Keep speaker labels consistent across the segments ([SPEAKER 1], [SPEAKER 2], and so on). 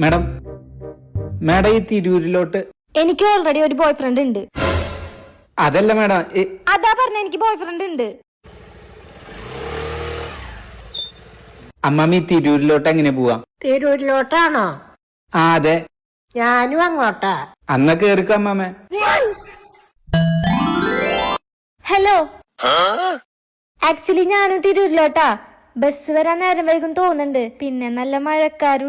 [SPEAKER 1] Madam madam ഈ തിരൂരിലോട്ട്
[SPEAKER 2] എനിക്ക് already ഒരു ബോയ് ഫ്രണ്ട് ഉണ്ട്.
[SPEAKER 1] അതല്ല മാഡം
[SPEAKER 2] അതാ പറഞ്ഞ എനിക്ക് ബോയ് ഫ്രണ്ട് ഉണ്ട്.
[SPEAKER 1] അമ്മാമി തിരൂരിലോട്ട് എങ്ങനെ പോവാ?
[SPEAKER 3] തിരൂരിലോട്ടാണോ?
[SPEAKER 1] ആ അതെ.
[SPEAKER 3] ഞാനും അങ്ങോട്ടാ.
[SPEAKER 1] അന്ന കേറിക്കോ അമ്മാമ.
[SPEAKER 2] ഹലോ ആക്ച്വലി ഞാനും തിരൂരിലോട്ടാ. ബസ് വരാൻ നേരം വൈകും തോന്നുന്നുണ്ട്. പിന്നെ നല്ല മഴക്കാരും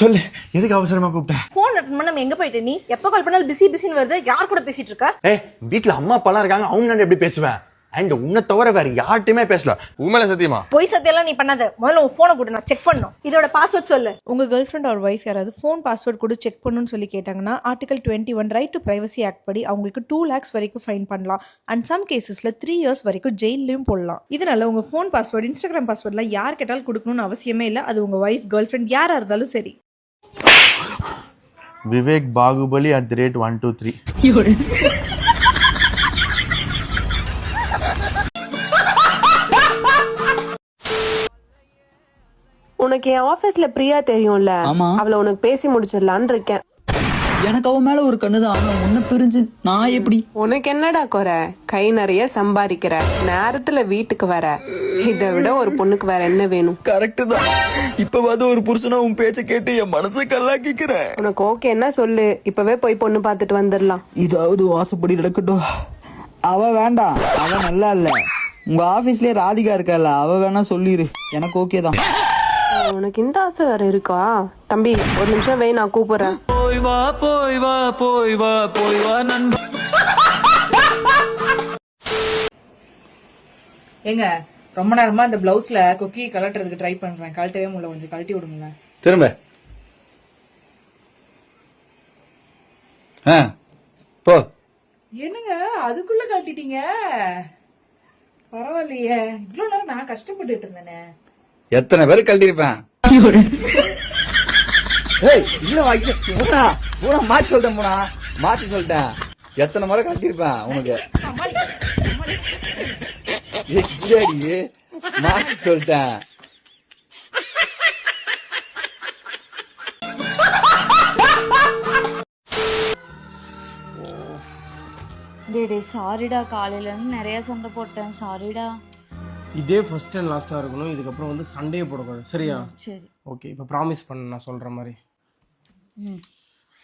[SPEAKER 4] சொல்லு எதுக்கு அவசரமா கூப்பிட்ட?
[SPEAKER 5] போன் அட்டன் பண்ண நம்ம எங்க போயிட்டு நீ? எப்ப கால் பண்ணாலும் பிஸி பிஸின்னு வருது. யார் கூட பேசிட்டு இருக்க?
[SPEAKER 4] ஏய் வீட்ல அம்மா அப்பாலாம் இருக்காங்க. அவங்க நான் எப்படி பேசுவேன் அண்ட் உன்னை தவிர வேற யார்கிட்டயுமே பேசல. உண்மையில சத்தியமா?
[SPEAKER 5] பொய் சத்தியெல்லாம் நீ பண்ணாத. முதல்ல உன் போனை கொடு நான் செக் பண்ணும். இதோட பாஸ்வேர்ட் சொல்லு.
[SPEAKER 6] உங்க கேர்ள் ஃப்ரெண்ட் ஆர் ஒய்ஃப் யாராவது ஃபோன் பாஸ்வேர்ட் கூட செக் பண்ணணும்னு சொல்லி கேட்டாங்கன்னா article twenty one right to privacy act படி அவங்களுக்கு டூ லேக்ஸ் வரைக்கும் ஃபைன் பண்ணலாம். அண்ட் சம் கேசஸ்ல த்ரீ இயர்ஸ் வரைக்கும் ஜெயிலையும் போடலாம். இதனால உங்க ஃபோன் பாஸ்வேர்டு இன்ஸ்டாகிராம் பாஸ்வேர்ட்லாம் யார் கேட்டாலும் கொடுக்கணும்னு அவசியமே இல்லை. அது உங்க ஒய்ஃப் கேர்ள் ஃப்ரெண்ட் யாரா இருந்தாலும் சரி.
[SPEAKER 4] Vivek Baahubali at the rate one two three
[SPEAKER 7] உனக்கு என் ஆபீஸ்ல பிரியா தெரியும்ல? அவளை உனக்கு பேசி முடிச்சிடலான்னு இருக்கேன்.
[SPEAKER 8] எனக்கு அவன் மேல ஒரு கண்ணு தான். உன்ன பிரிஞ்சு நான் எப்படி?
[SPEAKER 7] உனக்கு என்னடா குறை? கை நிறைய சம்பாதிக்கிற. நேரத்துல வீட்டுக்கு வர. இதை விட ஒரு பொண்ணுக்கு வேற என்ன வேணும்?
[SPEAKER 8] கரெக்ட் தான். இப்பவாது ஒரு புருஷனா உன் பேச்ச கேட்டு என் மனசை கல்லாக்கிக்கிறேன்.
[SPEAKER 7] உனக்கு ஓகே என்ன சொல்லு? இப்பவே போய் பொண்ணு பார்த்துட்டு வந்துடலாம்.
[SPEAKER 8] இதாவது வாசப்படி நடக்கட்டும். அவ வேண்டாம். அவ நல்லா இல்ல. உங்க ஆபீஸ்லயே ராதிகா இருக்கல அவ வேணா சொல்லிரு. எனக்கு ஓகே தான்.
[SPEAKER 7] உனக்கு இந்த ஆசை வேற இருக்கா? தம்பி ஒரு நிமிஷம் வை நான் கூப்பிடுறேன்.
[SPEAKER 8] போய் வா போய் வா போய் வா போய் வா நண்பா.
[SPEAKER 9] ஏங்க ரொம்ப நேரமா இந்த பிளவுஸ்ல கொக்கி கலட்டுறதுக்கு ட்ரை பண்றேன். கழட்டவே முடியல கொஞ்சம் கழட்டி விடுங்களேன்.
[SPEAKER 1] திரும்ப. ஆ போ.
[SPEAKER 9] என்னங்க அதுக்குள்ள கழட்டிட்டீங்க? பரவாயில்லையே. இவ்வளவு நேரம் நான் கஷ்டப்பட்டுட்டு இருந்தேனே.
[SPEAKER 1] எத்தனை பேர் கழட்டிருப்பேன் மாத்தி சொல்லிட்டேன் போடா. மாத்தி சொல்லிட்டேன். எத்தனை முறை கழட்டிருப்பேன் உனக்கு? மாத்தி சொல்லிட்டேன்.
[SPEAKER 2] டே சாரிடா காலையில இருந்து நிறைய சண்டை போட்டேன். சாரிடா.
[SPEAKER 10] இதே ஃபர்ஸ்ட் அண்ட் லாஸ்ட்டாக இருக்கணும். இதுக்கப்புறம் வந்து சண்டே போடக்கூடாது. சரியா?
[SPEAKER 2] சரி.
[SPEAKER 10] ஓகே இப்போ ப்ராமிஸ் பண்ண நான் சொல்கிற மாதிரி.
[SPEAKER 2] ம்.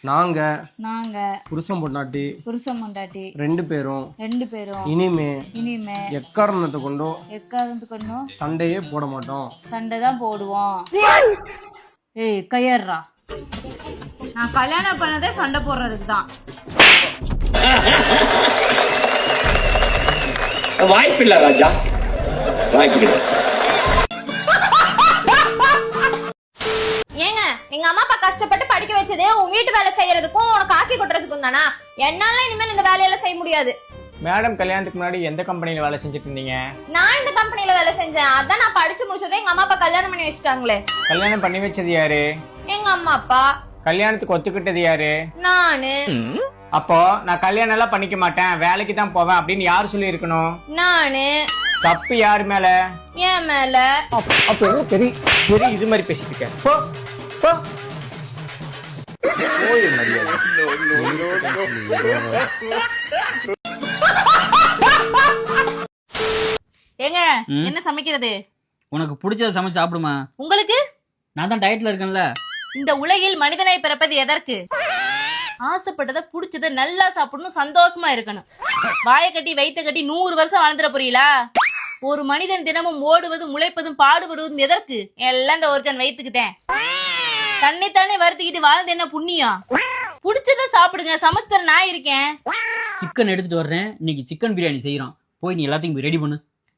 [SPEAKER 10] நாங்கள்
[SPEAKER 2] நாங்க
[SPEAKER 10] புருஷன் பொண்டாட்டி
[SPEAKER 2] புருஷன் பொண்டாட்டி
[SPEAKER 10] ரெண்டு பேரும்
[SPEAKER 2] ரெண்டு பேரும்
[SPEAKER 10] இனிமே
[SPEAKER 2] இனிமே
[SPEAKER 10] எக்காரணத்தை கொண்டோ
[SPEAKER 2] எக்காரணத்து கொண்டும்
[SPEAKER 10] சண்டையே போட மாட்டோம்.
[SPEAKER 2] சண்டை தான் போடுவோம். ஏய் கையறா நான் கல்யாணம் பண்ணதே சண்டை போடுறதுக்கு தான்.
[SPEAKER 11] வாய்ப்பில்லை ராஜா. வாய்ப்பில்லை
[SPEAKER 2] ஏங்க எங்க அம்மா அப்பா கஷ்டப்பட்டு படிக்க வச்சதே உன் வீட்டு வேலை செய்யறதுக்கும் உனக்கு ஆக்கி கொட்டுறதுக்கும் தானா? என்னால இனிமேல் இந்த வேலையெல்லாம் செய்ய முடியாது.
[SPEAKER 10] மேடம் கல்யாணத்துக்கு முன்னாடி எந்த கம்பெனியில் வேலை செஞ்சுட்டு இருந்தீங்க
[SPEAKER 2] நான் இந்த கம்பெனில வேலை செஞ்சேன். அதான் நான் படிச்சு முடிச்சதே எங்க அம்மா அப்பா கல்யாணம் பண்ணி வச்சுட்டாங்களே.
[SPEAKER 10] கல்யாணம் பண்ணி வச்சது யாரு?
[SPEAKER 2] எங்க அம்மா அப்பா.
[SPEAKER 10] கல்யாணத்துக்கு ஒத்துக்கிட்டது யாரு?
[SPEAKER 2] நானு.
[SPEAKER 10] அப்போ நான் கல்யாணம் எல்லாம் பண்ணிக்க மாட்டேன். வேலைக்கு தான் போவேன் அப்படின்னு யார் சொல்லி இருக்கணும்
[SPEAKER 2] நானு.
[SPEAKER 10] தப்பு யார் மேல?
[SPEAKER 2] என் மேல.
[SPEAKER 10] அப்போ என்ன பெரிய பெரிய இது மாதிரி பேசிட்டு இருக்க? போ போ.
[SPEAKER 5] ஏங்க என்ன சமைக்கிறது?
[SPEAKER 8] உனக்கு பிடிச்சத சமைச்சு சாப்பிடுமா?
[SPEAKER 5] உங்களுக்கு?
[SPEAKER 8] நான் தான் டயட்ல இருக்கேன்ல.
[SPEAKER 5] இந்த உலகில் மனிதனை பிறப்பது எதற்கு? ஆசைப்பட்டதை புடிச்சதை நல்லா சாப்பிடணும் சந்தோஷமா இருக்கணும். வாயை கட்டி வயித்த கட்டி நூறு வருஷம் வாழ்ந்துட புரியலா ஒரு மனிதன் தினமும் ஓடுவதும் உழைப்பதும் பாடுபடுவதும் எதற்கு? எல்லாம் இந்த ஒருஜன் வயிற்றுக்குத்தேன் தன்னை தானே வருத்திக்கிட்டு வாழ்ந்து என்ன புண்ணியம்? புடிச்சதை சாப்பிடுங்க சமைச்சு நான் இருக்கேன்.
[SPEAKER 8] சிக்கன் எடுத்துட்டு வர்றேன். இன்னைக்கு சிக்கன் பிரியாணி செய்யறோம் போய் நீ எல்லாத்தையும் ரெடி பண்ணு.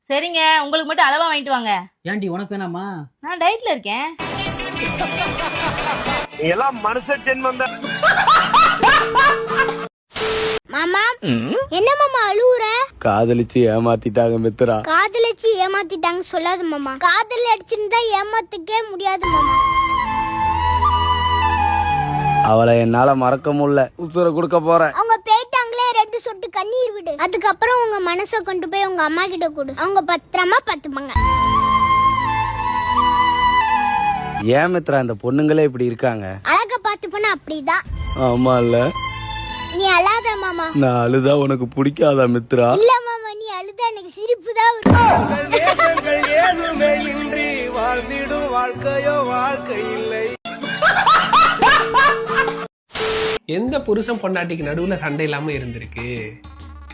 [SPEAKER 5] சரிங்க உங்களுக்கு மட்டும் அளவா வாங்கிட்டு வாங்க.
[SPEAKER 8] ஏன்டி உனக்கு வேணாமா?
[SPEAKER 5] நான் டயட்ல இருக்கேன்.
[SPEAKER 2] மாமா என்ன மாமா அழுவுற?
[SPEAKER 4] காதலிச்சு ஏமாத்திட்டாங்க மித்ரா
[SPEAKER 2] காதலிச்சு ஏமாத்திட்டாங்க சொல்லாத மாமா. காதல் அடிச்சிருந்தா ஏமாத்துக்கவே முடியாது மாமா.
[SPEAKER 4] அவளை என்னால மறக்க முடியல. உசுர கொடுக்க போறேன்.
[SPEAKER 2] அவங்க போயிட்டாங்களே ரெண்டு சொட்டு கண்ணீர்
[SPEAKER 12] உங்க மனசை கொண்டு போய் உங்க அம்மா கிட்ட கொடு. அவங்க பத்திரமா பாத்துப்பாங்க.
[SPEAKER 1] ஏன் மித்ரா இந்த பொண்ணுங்களே இப்படி இருக்காங்க?
[SPEAKER 12] பார்த்து போனா அப்படிதான்.
[SPEAKER 1] ஆமா இல்ல
[SPEAKER 12] நீ அழாத மாமா.
[SPEAKER 1] நான் அழுதா உனக்கு பிடிக்காதா மித்ரா?
[SPEAKER 12] இல்ல மாமா நீ அழுதா எனக்கு சிரிப்பு தான்
[SPEAKER 9] ஏதுமே இன்றி வாழ்ந்திடும் வாழ்க்கையோ வாழ்க்கை இல்லை.
[SPEAKER 6] எந்த புருஷன் பொண்டாட்டிக்கு நடுவுல சண்டை இல்லாம இருந்திருக்கு?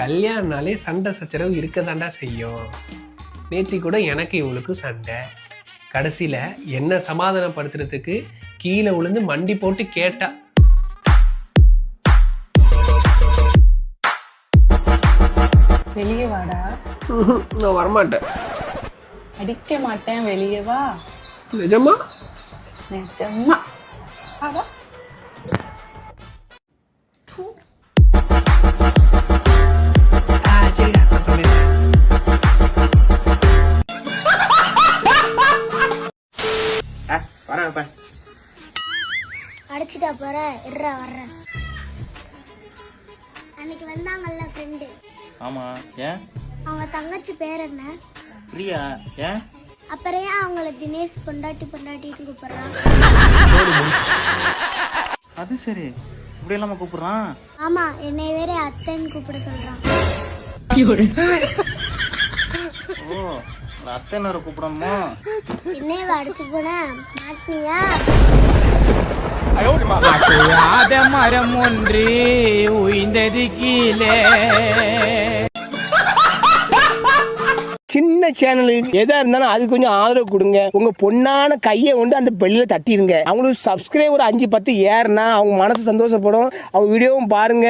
[SPEAKER 6] கல்யாணம்னாலே சண்டை சச்சரவு இருக்கதாண்டா செய்யும். நேத்தி கூட எனக்கு இவளுக்கு சண்டை. கடைசியில என்ன சமாதானப்படுத்துறதுக்கு கீழே விழுந்து மண்டி போட்டு கேட்டா.
[SPEAKER 13] வெளியே வாடா.
[SPEAKER 6] நான் வரமாட்டேன்.
[SPEAKER 13] அடிக்க மாட்டேன் வெளியே வா.
[SPEAKER 6] நிஜமா?
[SPEAKER 13] நிஜமா. வா
[SPEAKER 12] அடிச்சுட்டா போற? இருறா வர்றேன். அன்னைக்கு வந்தாங்கல்ல ஃப்ரெண்டு
[SPEAKER 9] ஆமா. ஏன்?
[SPEAKER 12] அவங்க தங்கச்சி பேர் என்ன?
[SPEAKER 9] பிரியா? ஏன்?
[SPEAKER 12] அப்புறம் ஏன் அவங்கள தினேஷ் பொண்டாட்டி பொண்டாட்டின்னு கூப்பிடுறான்
[SPEAKER 9] அது சரி. இப்படி இல்லாம கூப்பிடுறான்?
[SPEAKER 12] ஆமா என்னை வேற அத்தைன்னு கூப்பிட சொல்றான்.
[SPEAKER 9] ஓ அத்தை நேர கூப்பிடணுமா?
[SPEAKER 12] என்னைய அடிச்சு போன? மாட்டினியா?
[SPEAKER 14] அசையாத மரம் ஒன்று உய்ந்தது கீழே.
[SPEAKER 9] சின்ன சேனலுக்கு எதா இருந்தாலும் அது கொஞ்சம் ஆதரவு கொடுங்க. உங்க பொண்ணான கையை கொண்டு அந்த பெல்லில தட்டிடுங்க அவங்களுக்கு சப்ஸ்கிரைபர் அஞ்சு பத்து ஏறுனா அவங்க மனசு சந்தோஷப்படும். அவங்க வீடியோவும் பாருங்க.